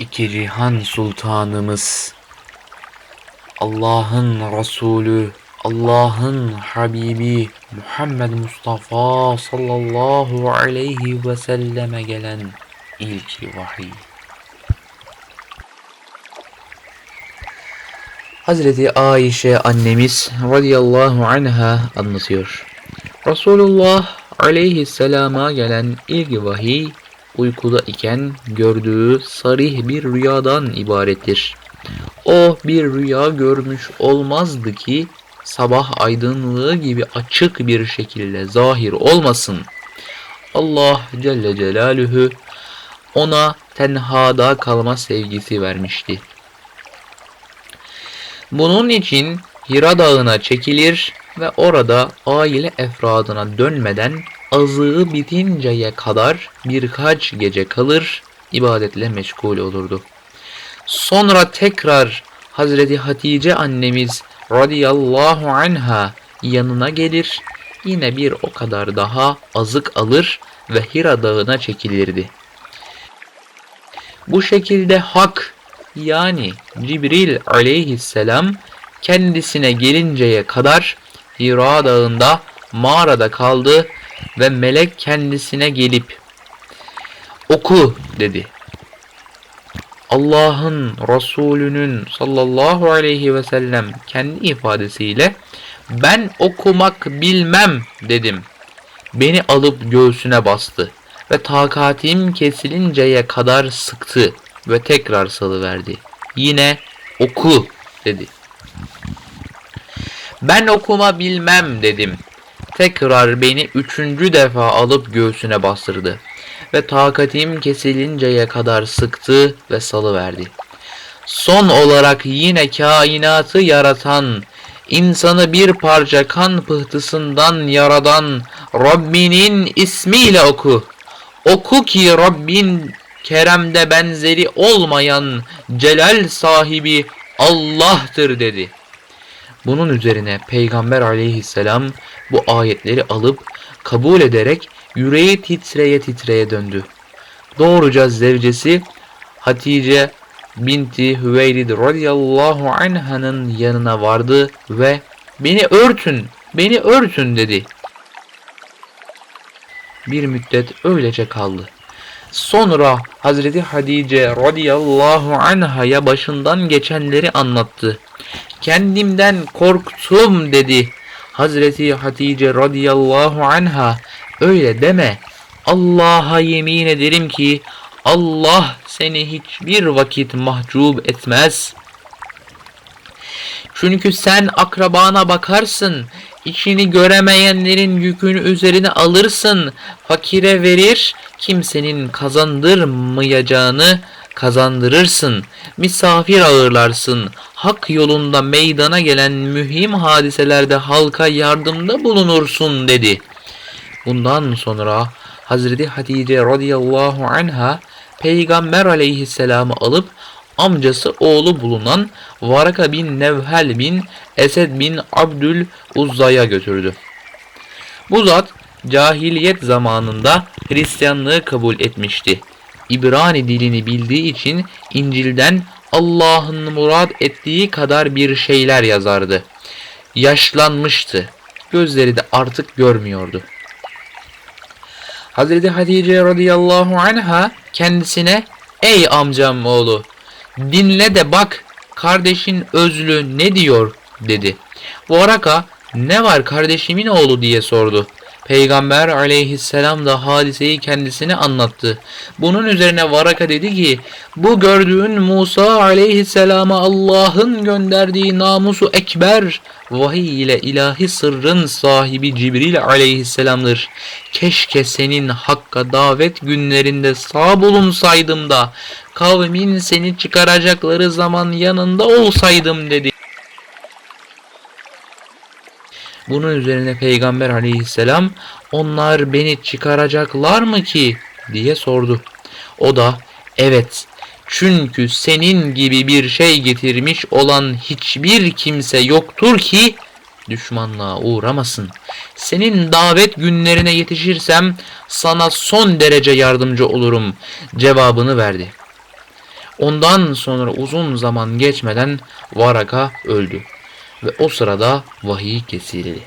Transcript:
İki cihan sultanımız, Allah'ın Resulü, Allah'ın Habibi Muhammed Mustafa sallallahu aleyhi ve selleme gelen ilk vahiy. Hazreti Ayşe annemiz radıyallahu anha anlatıyor. Resulullah aleyhisselama gelen ilk vahiy uykuda iken gördüğü sarih bir rüyadan ibarettir. O bir rüya görmüş olmazdı ki sabah aydınlığı gibi açık bir şekilde zahir olmasın. Allah Celle Celaluhu ona tenhada kalma sevgisi vermişti. Bunun için Hira Dağı'na çekilir ve orada aile efradına dönmeden azığı bitinceye kadar birkaç gece kalır, ibadetle meşgul olurdu. Sonra tekrar Hazreti Hatice annemiz radıyallahu anha yanına gelir, yine bir o kadar daha azık alır ve Hira Dağı'na çekilirdi. Bu şekilde Hak yani Cibril aleyhisselam kendisine gelinceye kadar Hira Dağı'nda mağarada kaldı ve melek kendisine gelip oku dedi. Allah'ın Resulünün sallallahu aleyhi ve sellem kendi ifadesiyle ben okumak bilmem dedim. Beni alıp göğsüne bastı ve takatim kesilinceye kadar sıktı ve tekrar salıverdi. Yine oku dedi. Ben okuma bilmem dedim. Tekrar beni üçüncü defa alıp göğsüne bastırdı ve takatim kesilinceye kadar sıktı ve salıverdi. Son olarak yine kainatı yaratan, insanı bir parça kan pıhtısından yaradan Rabbinin ismiyle oku. Oku ki Rabbin keremde benzeri olmayan celal sahibi Allah'tır dedi. Bunun üzerine Peygamber aleyhisselam bu ayetleri alıp kabul ederek yüreği titreye titreye döndü. Doğruca zevcesi Hatice binti Hüveylid radıyallahu anh'ın yanına vardı ve beni örtün, beni örtün dedi. Bir müddet öylece kaldı. Sonra Hazreti Hatice radıyallahu anhaya başından geçenleri anlattı. Kendimden korktum dedi. Hazreti Hatice radıyallahu anha öyle deme. Allah'a yemin ederim ki Allah seni hiçbir vakit mahcup etmez. Çünkü sen akrabana bakarsın, içini göremeyenlerin yükünü üzerine alırsın, fakire verir, kimsenin kazandırmayacağını kazandırırsın, misafir ağırlarsın, hak yolunda meydana gelen mühim hadiselerde halka yardımda bulunursun dedi. Bundan sonra Hazreti Hatice radıyallahu anha Peygamber aleyhisselamı alıp amcası oğlu bulunan Varaka bin Nevhel bin Esed bin Abdül Uzza'ya götürdü. Bu zat cahiliyet zamanında Hristiyanlığı kabul etmişti. İbrani dilini bildiği için İncil'den Allah'ın murad ettiği kadar bir şeyler yazardı. Yaşlanmıştı. Gözleri de artık görmüyordu. Hazreti Hatice radıyallahu anha kendisine ey amcam oğlu dinle de bak kardeşin özlü ne diyor dedi. Varaka ne var kardeşimin oğlu diye sordu. Peygamber aleyhisselam da hadiseyi kendisine anlattı. Bunun üzerine Varaka dedi ki bu gördüğün Musa aleyhisselama Allah'ın gönderdiği namusu ekber vahiy ile ilahi sırrın sahibi Cibril aleyhisselamdır. Keşke senin hakka davet günlerinde sağ bulunsaydım da kavmin seni çıkaracakları zaman yanında olsaydım dedi. Bunun üzerine Peygamber aleyhisselam onlar beni çıkaracaklar mı ki diye sordu. O da evet çünkü senin gibi bir şey getirmiş olan hiçbir kimse yoktur ki düşmanlığa uğramasın. Senin davet günlerine yetişirsem sana son derece yardımcı olurum cevabını verdi. Ondan sonra uzun zaman geçmeden Varaka öldü ve o sırada vahiy kesildi.